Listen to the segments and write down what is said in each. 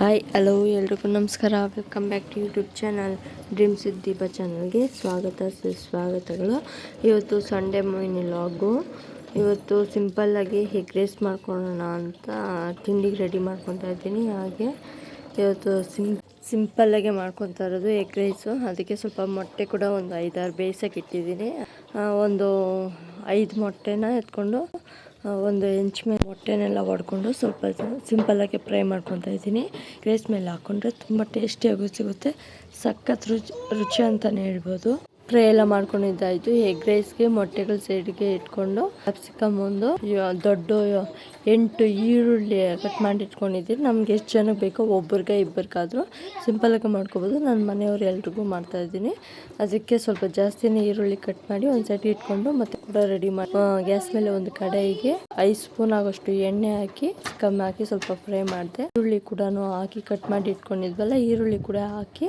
Hi hello ಎಲ್ರಿಗೂ ನಮಸ್ಕಾರ. Welcome back to YouTube channel dream Sudeepa Deepa ಚಾನಲ್ಗೆ ಸ್ವಾಗತ, ಸುಸ್ವಾಗತಗಳು. ಇವತ್ತು ಸಂಡೇ ಮೂವಿನ ಲಾಗು ಇವತ್ತು ಸಿಂಪಲ್ಲಾಗಿ ಹೆಗ್ ರೈಸ್ ಮಾಡ್ಕೊಳ್ಳೋಣ ಅಂತ ತಿಂಡಿಗೆ ರೆಡಿ ಮಾಡ್ಕೊತಾ ಇದ್ದೀನಿ. ಹಾಗೆ ಇವತ್ತು ಸಿಂ ಸಿಂಪಲ್ಲಾಗೆ ಮಾಡ್ಕೊತಾ ಇರೋದು ಎಗ್ ರೈಸು ಅದಕ್ಕೆ ಸ್ವಲ್ಪ ಮೊಟ್ಟೆ ಕೂಡ ಒಂದು ಐದಾರು ಬೇಯಿಸೋಕೆ ಇಟ್ಟಿದ್ದೀನಿ. ಒಂದು ಐದು ಮೊಟ್ಟೆನ ಎತ್ಕೊಂಡು ಒಂದು ಹೆಂಚ್ ಮೇಲೆ ಮೊಟ್ಟೆನೆಲ್ಲ ಹೊಡ್ಕೊಂಡು ಸ್ವಲ್ಪ ಸಿಂಪಲ್ಲಾಗಿ ಫ್ರೈ ಮಾಡ್ಕೊತಾ ಇದ್ದೀನಿ. ಗ್ರೇಸ್ ಮೇಲೆ ಹಾಕ್ಕೊಂಡ್ರೆ ತುಂಬ ಟೇಸ್ಟಿಯಾಗೂ ಸಿಗುತ್ತೆ. ಸಖತ್ ರುಚಿ ರುಚಿ ಅಂತಲೇ ಹೇಳ್ಬೋದು. ಫ್ರೈ ಎಲ್ಲ ಮಾಡ್ಕೊಂಡಿದ್ದಾಯಿತು. ಎಗ್ ರೈಸ್ಗೆ ಮೊಟ್ಟೆಗಳು ಸೈಡ್ಗೆ ಇಟ್ಕೊಂಡು ಕ್ಯಾಪ್ಸಿಕಮ್ ಒಂದು ದೊಡ್ಡ ಎಂಟು ಈರುಳ್ಳಿ ಕಟ್ ಮಾಡಿ ಇಟ್ಕೊಂಡಿದ್ದೀನಿ ನಮ್ಗೆ ಎಷ್ಟು ಜನಕ್ಕೆ ಬೇಕೋ ಒಬ್ರಿಗೆ ಇಬ್ಬರಿಗಾದರೂ ಸಿಂಪಲಾಗಿ ಮಾಡ್ಕೋಬೋದು. ನನ್ನ ಮನೆಯವ್ರು ಎಲ್ರಿಗೂ ಮಾಡ್ತಾ ಇದ್ದೀನಿ. ಅದಕ್ಕೆ ಸ್ವಲ್ಪ ಜಾಸ್ತಿನೇ ಈರುಳ್ಳಿ ಕಟ್ ಮಾಡಿ ಒಂದು ಸೈಡ್ ಇಟ್ಕೊಂಡು ಮತ್ತೆ ಕೂಡ ರೆಡಿ ಮಾಡಿ ಗ್ಯಾಸ್ ಮೇಲೆ ಒಂದು ಕಡಾಯಿಗೆ ಐದು ಸ್ಪೂನ್ ಆಗೋಷ್ಟು ಎಣ್ಣೆ ಹಾಕಿ ಕಮ್ಮಿ ಹಾಕಿ ಸ್ವಲ್ಪ ಫ್ರೈ ಮಾಡಿದೆ. ಈರುಳ್ಳಿ ಕೂಡ ಹಾಕಿ ಕಟ್ ಮಾಡಿ ಇಟ್ಕೊಂಡಿದ್ವಲ್ಲ, ಈರುಳ್ಳಿ ಕೂಡ ಹಾಕಿ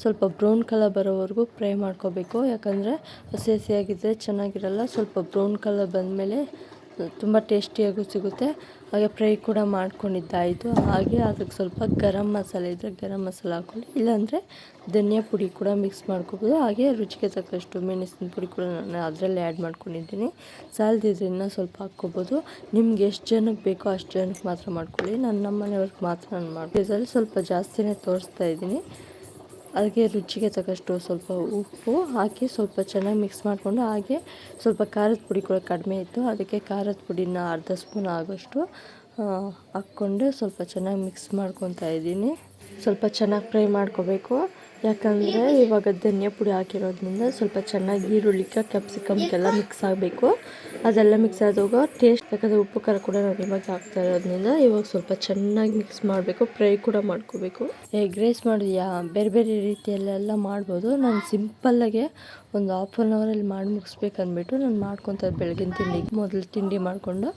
ಸ್ವಲ್ಪ ಬ್ರೌನ್ ಕಲರ್ ಬರೋವರೆಗೂ ಫ್ರೈ ಮಾಡ್ಕೋಬೇಕು. ಯಾಕಂದರೆ ಹಸಿ ಹಸಿಯಾಗಿದ್ದರೆ ಚೆನ್ನಾಗಿರಲ್ಲ, ಸ್ವಲ್ಪ ಬ್ರೌನ್ ಕಲರ್ ಬಂದಮೇಲೆ ತುಂಬ ಟೇಸ್ಟಿಯಾಗೂ ಸಿಗುತ್ತೆ. ಹಾಗೆ ಫ್ರೈ ಕೂಡ ಮಾಡ್ಕೊಂಡಿದ್ದಾಯಿತು. ಹಾಗೆ ಅದಕ್ಕೆ ಸ್ವಲ್ಪ ಗರಂ ಮಸಾಲೆ ಇದ್ದರೆ ಗರಂ ಮಸಾಲೆ ಹಾಕ್ಕೊಳ್ಳಿ ಇಲ್ಲಾಂದರೆ ಧನಿಯಾ ಪುಡಿ ಕೂಡ ಮಿಕ್ಸ್ ಮಾಡ್ಕೋಬೋದು. ಹಾಗೆ ರುಚಿಗೆ ತಕ್ಕಷ್ಟು ಮೆಣಸಿನ ಪುಡಿ ಕೂಡ ನಾನು ಅದರಲ್ಲಿ ಆ್ಯಡ್ ಮಾಡ್ಕೊಂಡಿದ್ದೀನಿ. ಸಾಲದಿದ್ರೆ ಸ್ವಲ್ಪ ಹಾಕ್ಕೋಬೋದು. ನಿಮ್ಗೆ ಎಷ್ಟು ಜನಕ್ಕೆ ಬೇಕೋ ಅಷ್ಟು ಜನಕ್ಕೆ ಮಾತ್ರ ಮಾಡ್ಕೊಳ್ಳಿ. ನಾನು ನಮ್ಮ ಮನೆಯವ್ರಿಗೆ ಮಾತ್ರ ನಾನು ಮಾಡ್ತೀನಿ ಸ್ವಲ್ಪ ಜಾಸ್ತಿನೇ ತೋರಿಸ್ತಾ ಇದ್ದೀನಿ. ಅದಕ್ಕೆ ರುಚಿಗೆ ತಕ್ಕಷ್ಟು ಸ್ವಲ್ಪ ಉಪ್ಪು ಹಾಕಿ ಸ್ವಲ್ಪ ಚೆನ್ನಾಗಿ ಮಿಕ್ಸ್ ಮಾಡಿಕೊಂಡು ಹಾಗೆ ಸ್ವಲ್ಪ ಖಾರದ ಪುಡಿ ಕೂಡ ಕಡಿಮೆ ಇತ್ತು. ಅದಕ್ಕೆ ಖಾರದ ಪುಡಿನ ಅರ್ಧ ಸ್ಪೂನ್ ಆಗೋಷ್ಟು ಹಾಕ್ಕೊಂಡು ಸ್ವಲ್ಪ ಚೆನ್ನಾಗಿ ಮಿಕ್ಸ್ ಮಾಡ್ಕೊತಾ ಇದ್ದೀನಿ. ಸ್ವಲ್ಪ ಚೆನ್ನಾಗಿ ಫ್ರೈ ಮಾಡ್ಕೋಬೇಕು. ಯಾಕಂದರೆ ಇವಾಗ ಧನಿಯಾ ಪುಡಿ ಹಾಕಿರೋದ್ರಿಂದ ಸ್ವಲ್ಪ ಚೆನ್ನಾಗಿ ಈರುಳ್ಳಿಗೆ ಕ್ಯಾಪ್ಸಿಕಮ್ಗೆಲ್ಲ ಮಿಕ್ಸ್ ಆಗಬೇಕು. ಅದೆಲ್ಲ ಮಿಕ್ಸ್ ಆದಾಗ ಟೇಸ್ಟ್ ಯಾಕಂದರೆ ಉಪ್ಪು, ಖಾರ ಕೂಡ ನಾನು ಇವಾಗ ಹಾಕ್ತಾ ಇರೋದ್ರಿಂದ ಇವಾಗ ಸ್ವಲ್ಪ ಚೆನ್ನಾಗಿ ಮಿಕ್ಸ್ ಮಾಡಬೇಕು ಫ್ರೈ ಕೂಡ ಮಾಡ್ಕೋಬೇಕು. ಎಗ್ ರೈಸ್ ಮಾಡಿ ಬೇರೆ ಬೇರೆ ರೀತಿಯಲ್ಲೆಲ್ಲ ಮಾಡ್ಬೋದು. ನಾನು ಸಿಂಪಲ್ಲಾಗೆ ಒಂದು ಹಾಫ್ ಆನ್ ಅವರಲ್ಲಿ ಮಾಡಿ ಮುಗಿಸ್ಬೇಕು ಅಂದ್ಬಿಟ್ಟು ನಾನು ಮಾಡ್ಕೊತ ಬೆಳಗಿನ ತಿಂಡಿಗೆ ಮೊದಲು ತಿಂಡಿ ಮಾಡಿಕೊಂಡು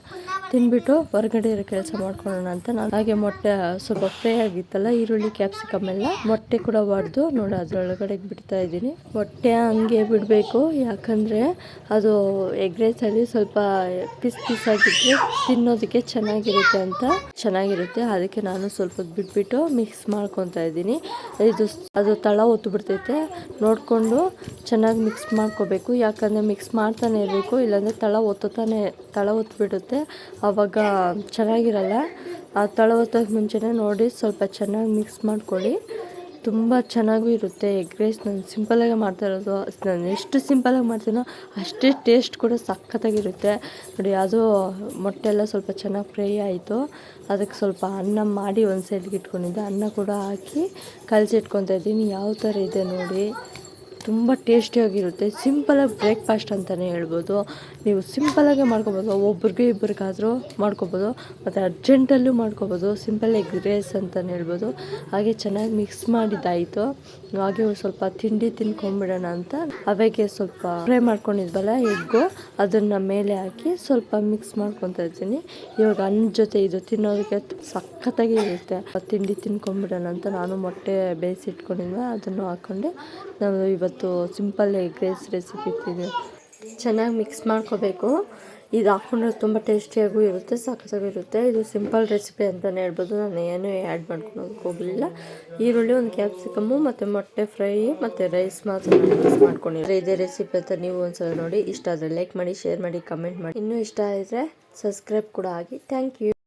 ತಿಂದ್ಬಿಟ್ಟು ಹೊರಗಡೆ ಇರೋ ಕೆಲಸ ಮಾಡ್ಕೊಳ್ಳೋಣ ಅಂತ ನಾನು. ಹಾಗೆ ಮೊಟ್ಟೆ ಸ್ವಲ್ಪ ಫ್ರೈ ಆಗಿತ್ತಲ್ಲ, ಈರುಳ್ಳಿ ಕ್ಯಾಪ್ಸಿಕಮ್ ಎಲ್ಲ ಮೊಟ್ಟೆ ಕೂಡ ಹೊಡೆದು ನೋಡಿ ಅದರೊಳಗಡೆ ಬಿಡ್ತಾ ಇದ್ದೀನಿ. ಹೊಟ್ಟೆ ಹಂಗೆ ಬಿಡಬೇಕು, ಯಾಕಂದರೆ ಅದು ಎಗ್ ರೈಸಲ್ಲಿ ಸ್ವಲ್ಪ ಪೀಸ್ ಪಿಸ್ ಆಗಿದ್ದರೆ ತಿನ್ನೋದಕ್ಕೆ ಚೆನ್ನಾಗಿರುತ್ತೆ ಅಂತ. ಚೆನ್ನಾಗಿರುತ್ತೆ, ಅದಕ್ಕೆ ನಾನು ಸ್ವಲ್ಪ ಬಿಟ್ಬಿಟ್ಟು ಮಿಕ್ಸ್ ಮಾಡ್ಕೊತಾ ಇದ್ದೀನಿ. ಇದು ಅದು ತಳ ಒತ್ತು ಬಿಡ್ತೈತೆ ನೋಡಿಕೊಂಡು ಚೆನ್ನಾಗಿ ಮಿಕ್ಸ್ ಮಾಡ್ಕೋಬೇಕು. ಯಾಕಂದರೆ ಮಿಕ್ಸ್ ಮಾಡ್ತಾನೆ ಇರಬೇಕು, ಇಲ್ಲಾಂದರೆ ತಳ ಒತ್ತುತ್ತಾನೆ, ತಳ ಒತ್ಬಿಡುತ್ತೆ. ಆವಾಗ ಚೆನ್ನಾಗಿರಲ್ಲ. ಆ ತಳ ಒತ್ತೋಕೆ ಮುಂಚೆನೇ ನೋಡಿ ಸ್ವಲ್ಪ ಚೆನ್ನಾಗಿ ಮಿಕ್ಸ್ ಮಾಡ್ಕೊಳ್ಳಿ. ತುಂಬ ಚೆನ್ನಾಗೂ ಇರುತ್ತೆ ಎಗ್ ರೈಸ್. ನಾನು ಸಿಂಪಲಾಗಿ ಮಾಡ್ತಾ ಇರೋದು, ನಾನು ಎಷ್ಟು ಸಿಂಪಲಾಗಿ ಮಾಡ್ತೀನೋ ಅಷ್ಟೇ ಟೇಸ್ಟ್ ಕೂಡ ಸಖತ್ತಾಗಿರುತ್ತೆ. ನೋಡಿ, ಅದು ಮೊಟ್ಟೆ ಎಲ್ಲ ಸ್ವಲ್ಪ ಚೆನ್ನಾಗಿ ಫ್ರೈ ಆಯಿತು. ಅದಕ್ಕೆ ಸ್ವಲ್ಪ ಅನ್ನ ಮಾಡಿ ಒಂದು ಸೈಡ್ಗೆ ಇಟ್ಕೊಂಡಿದ್ದೆ. ಅನ್ನ ಕೂಡ ಹಾಕಿ ಕಲಸಿಟ್ಕೊತಾ ಇದ್ದೀನಿ. ಯಾವ ಥರ ಇದೆ ನೋಡಿ. ತುಂಬ ಟೇಸ್ಟಿಯಾಗಿರುತ್ತೆ. ಸಿಂಪಲಾಗಿ ಬ್ರೇಕ್ಫಾಸ್ಟ್ ಅಂತಲೇ ಹೇಳ್ಬೋದು. ನೀವು ಸಿಂಪಲಾಗೆ ಮಾಡ್ಕೊಬೋದು. ಒಬ್ರಿಗೆ ಇಬ್ಬರಿಗಾದರೂ ಮಾಡ್ಕೊಬೋದು. ಮತ್ತು ಅರ್ಜೆಂಟಲ್ಲೂ ಮಾಡ್ಕೊಬೋದು. ಸಿಂಪಲ್ ಎಗ್ ರೈಸ್ ಅಂತಲೇ ಹೇಳ್ಬೋದು. ಹಾಗೆ ಚೆನ್ನಾಗಿ ಮಿಕ್ಸ್ ಮಾಡಿದ್ದಾಯಿತು. ಹಾಗೆ ಸ್ವಲ್ಪ ತಿಂಡಿ ತಿನ್ಕೊಂಬಿಡೋಣ ಅಂತ. ಅವಾಗೆ ಸ್ವಲ್ಪ ಫ್ರೈ ಮಾಡ್ಕೊಂಡಿದ್ವಲ್ಲ, ಎಗ್ಗು. ಅದನ್ನು ಮೇಲೆ ಹಾಕಿ ಸ್ವಲ್ಪ ಮಿಕ್ಸ್ ಮಾಡ್ಕೊತಾ ಇದ್ದೀನಿ. ಇವಾಗ ಅನ್ನ ಜೊತೆ ಇದು ತಿನ್ನೋದಕ್ಕೆ ಸಖತ್ತಾಗಿ ಇರುತ್ತೆ. ತಿಂಡಿ ತಿನ್ಕೊಂಬಿಡೋಣ ಅಂತ ನಾನು ಮೊಟ್ಟೆ ಬೇಯಿಸಿಟ್ಕೊಂಡಿದ್ದೆ ಅದನ್ನು ಹಾಕ್ಕೊಂಡು ನಾನು ಇವತ್ತು ಸಿಂಪಲ್ ಎಗ್ ರೈಸ್ ರೆಸಿಪಿ ಇದೆ. ಚೆನ್ನಾಗಿ ಮಿಕ್ಸ್ ಮಾಡ್ಕೋಬೇಕು. ಇದು ಹಾಕ್ಕೊಂಡ್ರೆ ತುಂಬ ಟೇಸ್ಟಿಯಾಗೂ ಇರುತ್ತೆ ಸಖತ್ತಾಗಿರುತ್ತೆ ಇದು ಸಿಂಪಲ್ ರೆಸಿಪಿ ಅಂತಲೇ ಹೇಳ್ಬೋದು. ನಾನು ಏನೂ ಆ್ಯಡ್ ಮಾಡ್ಕೊಳೋದಕ್ಕೆ ಹೋಗಲಿಲ್ಲ. ಈರುಳ್ಳಿ ಒಂದು ಕ್ಯಾಪ್ಸಿಕಮ್ಮು ಮತ್ತು ಮೊಟ್ಟೆ ಫ್ರೈ ಮತ್ತು ರೈಸ್ ಮಾತ್ರ ಮಿಕ್ಸ್ ಮಾಡ್ಕೊಂಡಿದ್ರೆ ಇದೇ ರೆಸಿಪಿ ಅಂತ ನೀವು ಒಂದ್ಸಲ ನೋಡಿ. ಇಷ್ಟ ಆದರೆ ಲೈಕ್ ಮಾಡಿ ಶೇರ್ ಮಾಡಿ ಕಮೆಂಟ್ ಮಾಡಿ. ಇನ್ನೂ ಇಷ್ಟ ಆದರೆ ಸಬ್ಸ್ಕ್ರೈಬ್ ಕೂಡ ಆಗಿ. Thank you